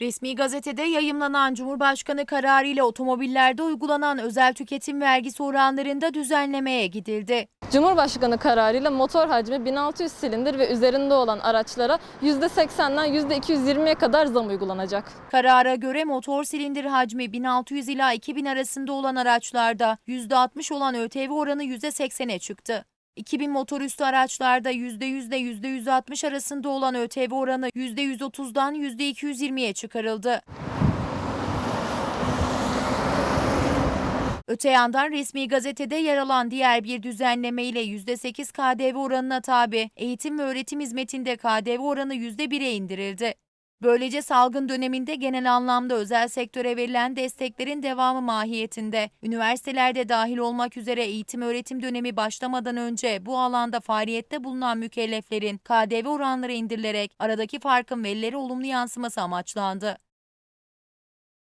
Resmi gazetede yayımlanan Cumhurbaşkanı kararı ile otomobillerde uygulanan özel tüketim vergisi oranlarında düzenlemeye gidildi. Cumhurbaşkanı kararıyla motor hacmi 1600 silindir ve üzerinde olan araçlara %80'den %220'ye kadar zam uygulanacak. Karara göre motor silindir hacmi 1600 ila 2000 arasında olan araçlarda %60 olan ÖTV oranı %80'e çıktı. 2000 motor araçlarda %100 ile %160 arasında olan ÖTV oranı %130'dan %220'ye çıkarıldı. Öte yandan resmi gazetede yer alan diğer bir düzenleme ile %8 KDV oranına tabi eğitim ve öğretim hizmetinde KDV oranı %1'e indirildi. Böylece salgın döneminde genel anlamda özel sektöre verilen desteklerin devamı mahiyetinde üniversitelerde dahil olmak üzere eğitim öğretim dönemi başlamadan önce bu alanda faaliyette bulunan mükelleflerin KDV oranları indirilerek aradaki farkın verilere olumlu yansıması amaçlandı.